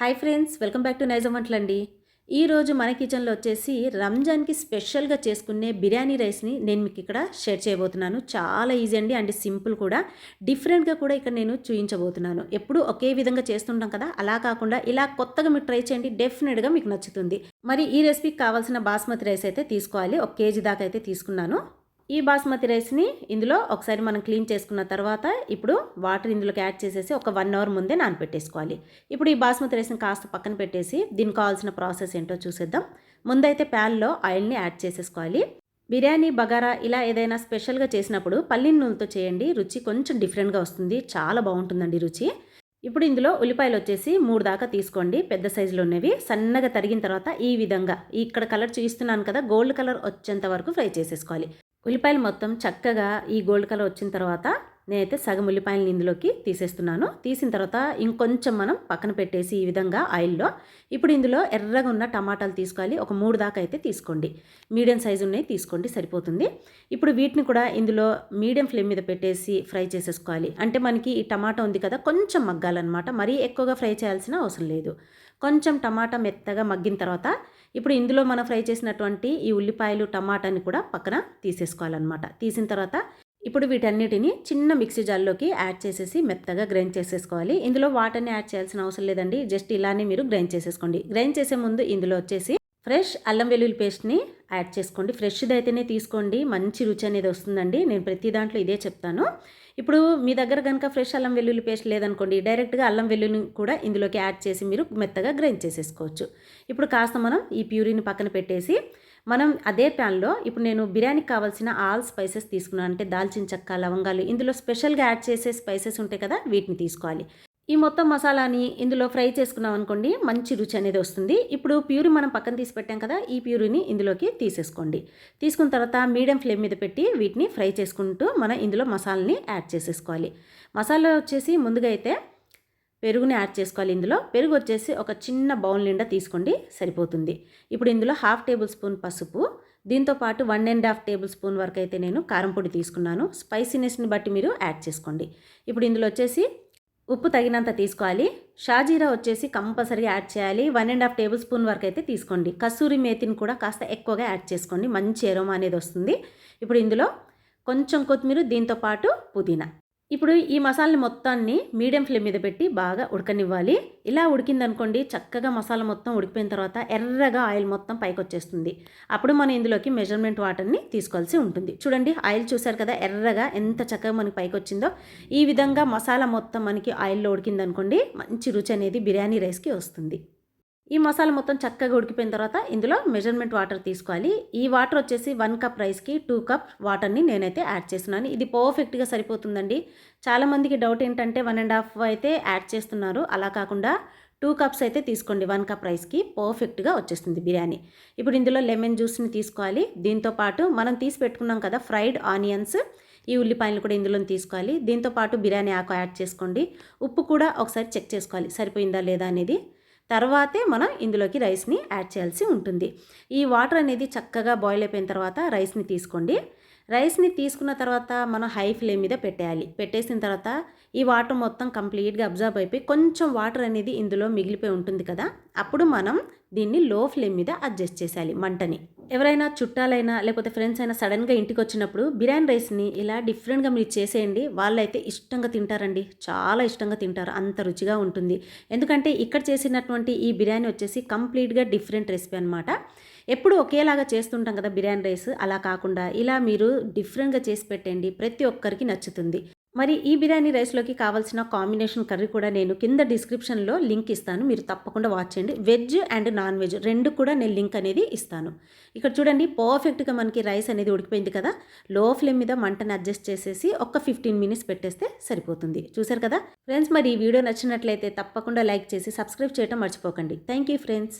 Hi friends welcome back to Nizam వంటలండి. ఈరోజు మన కిచెన్లో వచ్చేసి రంజాన్కి స్పెషల్గా చేసుకునే బిర్యానీ రైస్ని నేను మీకు ఇక్కడ షేర్ చేయబోతున్నాను. చాలా ఈజీ అండి అండ్ సింపుల్ కూడా. డిఫరెంట్గా కూడా ఇక్కడ నేను చూపించబోతున్నాను ఎప్పుడూ ఒకే విధంగా చేస్తుంటాం కదా అలా కాకుండా ఇలా కొత్తగా మీరు ట్రై చేయండి డెఫినెట్గా మీకు నచ్చుతుంది. మరి ఈ రెసిపీకి కావాల్సిన బాస్మతి రైస్ అయితే తీసుకోవాలి. ఒక కేజీ దాకా అయితే తీసుకున్నాను. ఈ బాస్మతి రైస్ని ఇందులో ఒకసారి మనం క్లీన్ చేసుకున్న తర్వాత ఇప్పుడు వాటర్ ఇందులోకి యాడ్ చేసేసి ఒక వన్ అవర్ ముందే నానపెట్టేసుకోవాలి ఇప్పుడు ఈ బాస్మతి రైస్ని కాస్త పక్కన పెట్టేసి దీనికి కావాల్సిన ప్రాసెస్ ఏంటో చూసేద్దాం. ముందైతే ప్యాన్లో ఆయిల్ని యాడ్ చేసేసుకోవాలి. బిర్యానీ బగారా ఇలా ఏదైనా స్పెషల్గా చేసినప్పుడు పల్లి నూనెతో చేయండి. రుచి కొంచెం డిఫరెంట్గా వస్తుంది. చాలా బాగుంటుందండి రుచి. ఇప్పుడు ఇందులో ఉల్లిపాయలు వచ్చేసి మూడు దాకా తీసుకోండి. పెద్ద సైజులో ఉన్నవి. సన్నగా తరిగిన తర్వాత ఈ విధంగా ఇక్కడ కలర్ చూపిస్తున్నాను కదా గోల్డ్ కలర్ వచ్చేంత వరకు ఫ్రై చేసేసుకోవాలి. ఉల్లిపాయలు మొత్తం చక్కగా ఈ గోల్డ్ కలర్ వచ్చిన తర్వాత నేనైతే సగం ఉల్లిపాయలను ఇందులోకి తీసేస్తున్నాను. తీసిన తర్వాత ఇంకొంచెం మనం పక్కన పెట్టేసి ఈ విధంగా ఆయిల్లో ఇప్పుడు ఇందులో ఎర్రగా ఉన్న టమాటాలు తీసుకోవాలి. ఒక మూడు దాకా అయితే తీసుకోండి. మీడియం సైజు ఉన్నాయి తీసుకోండి సరిపోతుంది. ఇప్పుడు వీటిని కూడా ఇందులో మీడియం ఫ్లేమ్ మీద పెట్టేసి ఫ్రై చేసేసుకోవాలి. అంటే మనకి ఈ టమాటా ఉంది కదా కొంచెం మగ్గాలన్నమాట. మరీ ఎక్కువగా ఫ్రై చేయాల్సిన అవసరం లేదు. కొంచెం టమాటా మెత్తగా మగ్గిన తర్వాత ఇప్పుడు ఇందులో మనం ఫ్రై చేసినటువంటి ఈ ఉల్లిపాయలు టమాటాని కూడా పక్కన తీసేసుకోవాలన్నమాట. తీసిన తర్వాత ఇప్పుడు వీటన్నిటిని చిన్న మిక్సీ జార్లోకి యాడ్ చేసేసి మెత్తగా గ్రైండ్ చేసేసుకోవాలి. ఇందులో వాటర్ని యాడ్ చేయాల్సిన అవసరం లేదండి. జస్ట్ ఇలానే మీరు గ్రైండ్ చేసేసుకోండి. గ్రైండ్ చేసే ముందు ఇందులో వచ్చేసి ఫ్రెష్ అల్లం వెల్లుల్లి పేస్ట్ని యాడ్ చేసుకోండి. ఫ్రెష్ది అయితేనే తీసుకోండి. మంచి రుచి అనేది వస్తుందండి. నేను ప్రతి దాంట్లో ఇదే చెప్తాను. ఇప్పుడు మీ దగ్గర కనుక ఫ్రెష్ అల్లం వెల్లుల్లి పేస్ట్ లేదనుకోండి డైరెక్ట్గా అల్లం వెల్లుల్లి కూడా ఇందులోకి యాడ్ చేసి మీరు మెత్తగా గ్రైండ్ చేసేసుకోవచ్చు. ఇప్పుడు కాస్త మనం ఈ ప్యూరీని పక్కన పెట్టేసి మనం అదే ప్యాన్లో ఇప్పుడు నేను బిర్యానీకి కావాల్సిన ఆల్ స్పైసెస్ తీసుకున్నాను. అంటే దాల్చిన చెక్క లవంగాలు ఇందులో స్పెషల్గా యాడ్ చేసే స్పైసెస్ ఉంటాయి కదా వీటిని తీసుకోవాలి. ఈ మొత్తం మసాలాని ఇందులో ఫ్రై చేసుకున్నాం అనుకోండి మంచి రుచి అనేది వస్తుంది. ఇప్పుడు ప్యూరీ మనం పక్కన తీసి పెట్టాం కదా ఈ ప్యూరీని ఇందులోకి తీసేసుకోండి. తీసుకున్న తర్వాత మీడియం ఫ్లేమ్ మీద పెట్టి వీటిని ఫ్రై చేసుకుంటూ మనం ఇందులో మసాలాని యాడ్ చేసేసుకోవాలి. మసాలా వచ్చేసి ముందుగా అయితే పెరుగుని యాడ్ చేసుకోవాలి ఇందులో. పెరుగు వచ్చేసి ఒక చిన్న బౌల్ నిండా తీసుకోండి సరిపోతుంది. ఇప్పుడు ఇందులో హాఫ్ టేబుల్ స్పూన్ పసుపు దీంతో పాటు one and half tablespoon వరకు అయితే నేను కారం పొడి తీసుకున్నాను. స్పైసీనెస్ని బట్టి మీరు యాడ్ చేసుకోండి. ఇప్పుడు ఇందులో వచ్చేసి ఉప్పు తగినంత తీసుకోవాలి. షాజీరా వచ్చేసి కంపల్సరీగా యాడ్ చేయాలి. One and half tablespoon వరకు అయితే తీసుకోండి. కస్తూరి మేతిని కూడా కాస్త ఎక్కువగా యాడ్ చేసుకోండి. మంచి ఎరోమా అనేది వస్తుంది. ఇప్పుడు ఇందులో కొంచెం కొత్తిమీర దీంతో పాటు పుదీనా. ఇప్పుడు ఈ మసాలాని మొత్తాన్ని మీడియం ఫ్లేమ్ మీద పెట్టి బాగా ఉడకనివ్వాలి. ఇలా ఉడికిందనుకోండి చక్కగా మసాలా మొత్తం ఉడికిపోయిన తర్వాత ఎర్రగా ఆయిల్ మొత్తం పైకి వచ్చేస్తుంది అప్పుడు మనం ఇందులోకి మెజర్మెంట్ వాటర్ని తీసుకోవాల్సి ఉంటుంది. చూడండి ఆయిల్ చూసారు కదా ఎర్రగా ఎంత చక్కగా మనకి పైకి వచ్చిందో ఈ విధంగా మసాలా మొత్తం మనకి ఆయిల్లో ఉడికిందనుకోండి మంచి రుచి అనేది బిర్యానీ రైస్కి వస్తుంది. ఈ మసాలా మొత్తం చక్కగా ఉడికిపోయిన తర్వాత ఇందులో మెజర్మెంట్ వాటర్ తీసుకోవాలి. ఈ వాటర్ వచ్చేసి వన్ కప్ రైస్కి టూ కప్ వాటర్ని నేనైతే యాడ్ చేస్తున్నాను. ఇది పర్ఫెక్ట్గా సరిపోతుందండి. చాలామందికి డౌట్ ఏంటంటే వన్ అండ్ హాఫ్ అయితే యాడ్ చేస్తున్నారు. అలా కాకుండా టూ కప్స్ అయితే తీసుకోండి. వన్ కప్ రైస్కి పర్ఫెక్ట్గా వచ్చేస్తుంది బిర్యానీ. ఇప్పుడు ఇందులో లెమన్ జ్యూస్ని తీసుకోవాలి. దీంతో పాటు మనం తీసి పెట్టుకున్నాం కదా ఫ్రైడ్ ఆనియన్స్ ఈ ఉల్లిపాయలు కూడా ఇందులో తీసుకోవాలి. దీంతో పాటు బిర్యానీ ఆకు యాడ్ చేసుకోండి. ఉప్పు కూడా ఒకసారి చెక్ చేసుకోవాలి. సరిపోయిందా లేదా అనేది. తర్వాతే మనం ఇందులోకి రైస్ని యాడ్ చేయాల్సి ఉంటుంది. ఈ వాటర్ అనేది చక్కగా బాయిల్ అయిపోయిన తర్వాత రైస్ని తీసుకోండి. రైస్ని తీసుకున్న తర్వాత మనం హై ఫ్లేమ్ మీద పెట్టేయాలి. పెట్టేసిన తర్వాత ఈ వాటర్ మొత్తం కంప్లీట్గా అబ్జర్వ్ అయిపోయి కొంచెం వాటర్ అనేది ఇందులో మిగిలిపోయి ఉంటుంది కదా అప్పుడు మనం దీన్ని లో ఫ్లేమ్ మీద అడ్జస్ట్ చేసేయాలి మంటని. ఎవరైనా చుట్టాలైనా లేకపోతే ఫ్రెండ్స్ అయినా సడన్గా ఇంటికి వచ్చినప్పుడు బిర్యానీ రైస్ని ఇలా డిఫరెంట్గా మీరు చేసేయండి వాళ్ళైతే ఇష్టంగా తింటారండి చాలా ఇష్టంగా తింటారు అంత రుచిగా ఉంటుంది. ఎందుకంటే ఇక్కడ చేసినటువంటి ఈ బిర్యానీ వచ్చేసి కంప్లీట్గా డిఫరెంట్ రెసిపీ అనమాట ఎప్పుడు ఒకేలాగా చేస్తుంటాం కదా బిర్యానీ రైస్ అలా కాకుండా ఇలా మీరు డిఫరెంట్గా చేసి పెట్టండి ప్రతి ఒక్కరికి నచ్చుతుంది. మరి ఈ బిర్యానీ రైస్లోకి కావాల్సిన కాంబినేషన్ కర్రీ కూడా నేను కింద డిస్క్రిప్షన్లో లింక్ ఇస్తాను. మీరు తప్పకుండా వాచ్ చేయండి. వెజ్ అండ్ నాన్ వెజ్ రెండు కూడా నేను లింక్ అనేది ఇస్తాను. ఇక్కడ చూడండి పర్ఫెక్ట్గా మనకి రైస్ అనేది ఉడికిపోయింది కదా. లో ఫ్లేమ్ మీద మంటను అడ్జస్ట్ చేసేసి ఒక ఫిఫ్టీన్ మినిట్స్ పెట్టేస్తే సరిపోతుంది. చూసారు కదా? ఫ్రెండ్స్ మరి ఈ వీడియో నచ్చినట్లయితే తప్పకుండా లైక్ చేసి సబ్స్క్రైబ్ చేయడం మర్చిపోకండి. Thank you friends.